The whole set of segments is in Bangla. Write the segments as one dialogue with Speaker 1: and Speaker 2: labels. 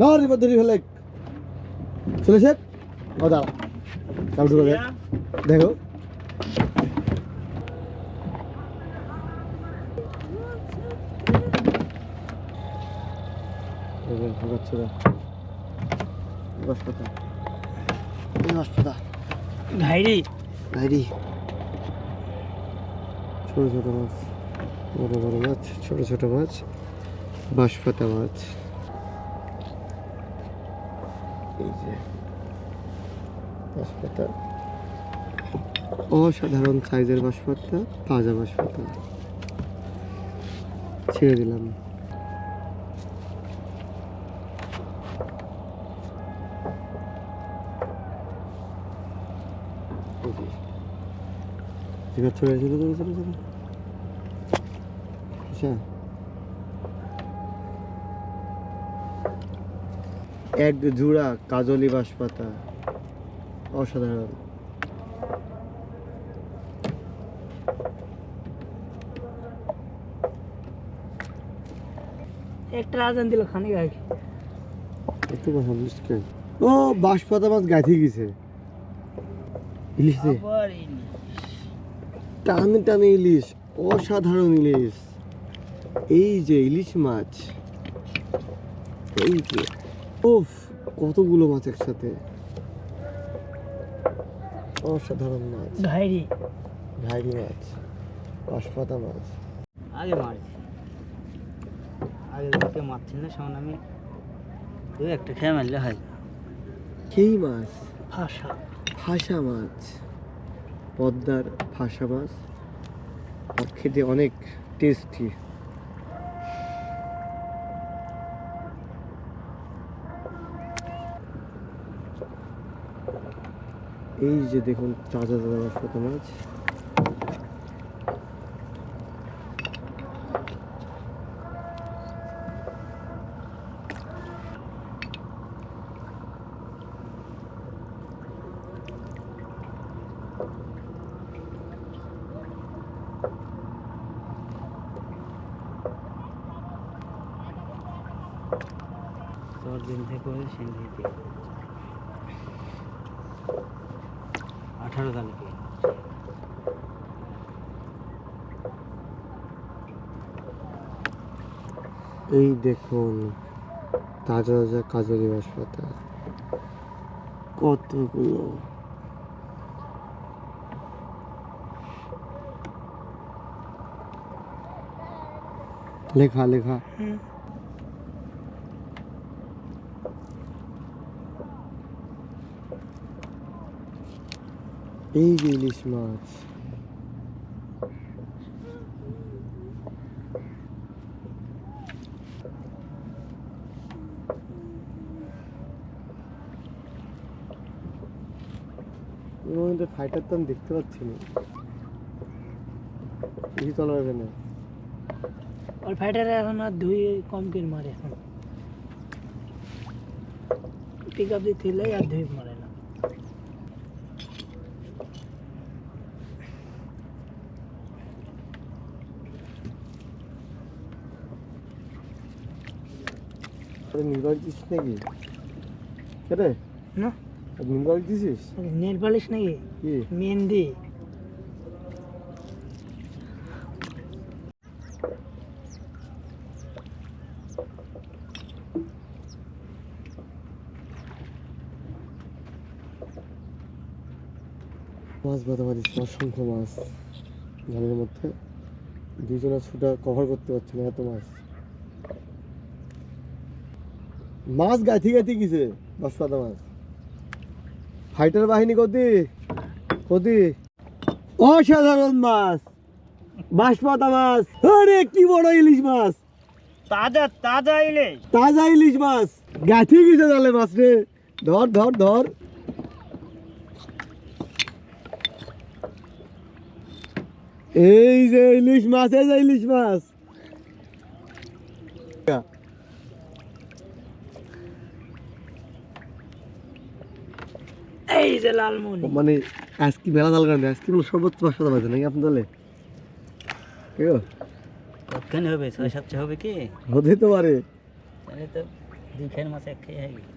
Speaker 1: ধর এবার ধরি ফেলে। চলেছে ও দাঁড়া। কাল ঢুকে দেখ। দেখো ছোট ছোট মাছ। বড় বড় মাছ ছোট ছোট মাছ বাঁশপাতা মাছ। এই যে বাঁশপাতা অসাধারণ সাইজের বাঁশপাতা তাজা বাঁশপাতা ছেড়ে দিলাম এই যে ঠিক আছে চলে চলে চলে চলে চলে আচ্ছা এক জোড়া কাজলি বাঁশপাতা অসাধারণ।
Speaker 2: একটা আজান দিল খানি গাই
Speaker 1: একটু কথা বলিস ও বাঁশপাতা মাছ গাঁথি গেছে। ইলিশ দে। টানে টানে ইলিশ অসাধারণ ইলিশ। এই যে ইলিশ মাছ এই যে। ওফ কতগুলো মাছ একসাথে। অসাধারণ মাছ।
Speaker 2: ঘাইরি
Speaker 1: ঘাইরি মাছ বাঁশপাতা মাছ।
Speaker 3: আগে মারছি আগে দিকে মারছি না সামনে আমি দু একটা খেয়ে মারলে হয়।
Speaker 1: সেই মাছ?
Speaker 2: ভাষা
Speaker 1: ফাঁসা মাছ। পদ্মার ফাঁসা মাছ। আর খেতে অনেক টেস্টি এই যে দেখুন তাজা তাজা বাঁশপাতা মাছ।
Speaker 3: দিন থেকে সিন্ধিতে আঠারো তারিখে।
Speaker 1: এই দেখুন তাজা তাজা কাজলি বাঁশপাতা। কতগুলো? লেখা লেখা। এই যে ইলিশ মাছ। মধ্যে ফাইটার তো আমি দেখতে পাচ্ছি না। বেশি চলা
Speaker 2: ওর ফাইটারে এখন আর ধুই কম করে মারে এখন। পিক আপ দিয়ে আর ধুই মারে না।
Speaker 1: আরে নির্বাল দিস নাকি? কেটে
Speaker 2: না।
Speaker 1: নির্বাল দিছিস?
Speaker 2: নেল পালিশ নাকি?
Speaker 1: কি?
Speaker 2: মেহেন্দি।
Speaker 1: মাছ মারিস অসংখ্য মাছ। জালের মধ্যে দুজনে ছুটা কভার করতে পারছে না এত মাছ। মাছ গাথি গাথি গেছে বাঁশপাতা মাছ। ফাইটার বাহিনী কতি কতি অসাধারণ মাছ বাঁশপাতা মাছ আরে কি বড় ইলিশ মাছ।
Speaker 3: তাজা তাজা এলে
Speaker 1: তাজা ইলিশ মাছ গাথি গেছে জালে মাছ রে। ধর ধর ধর। এই যে ইলিশ মাছ এই যে ইলিশ মাছ।
Speaker 2: এই যে লালমনি।
Speaker 1: মানে আজকে মেলা দাল কারণে আজকে সর্বোচ্চ পাঁচশো টাকা আছে নাকি আপনার দলে?
Speaker 3: কতখানি হবে? ছয় সাতশো হবে কি?
Speaker 1: হতে তো পারে।
Speaker 3: তাহলে তো দুই মাছ এক খাই হয়ে গেছে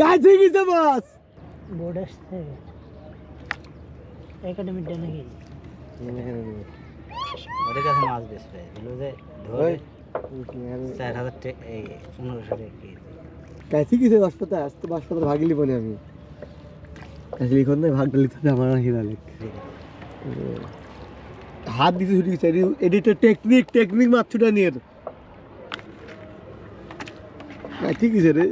Speaker 1: গাছে গেছে মাছ!
Speaker 2: বোর্ড আসছে। একাডেমির ডে নাকি
Speaker 3: ওদের কাছে মাছ পাই বলল যে ধরে চার হাজার টাকা এই পনেরোশো টাকা কেজি।
Speaker 1: গাছে গেছে বাসপাতা আসতে বাসপাতা ভাগিলি বলে আমি। লিখন নাই ভাগ ডালি তো আমার হিরা লেখ হাত দিতে ছুটি গেছে এডিটার টেকনিক টেকনিক মাছ ছুটা নিয়ে ঠিক আছে রে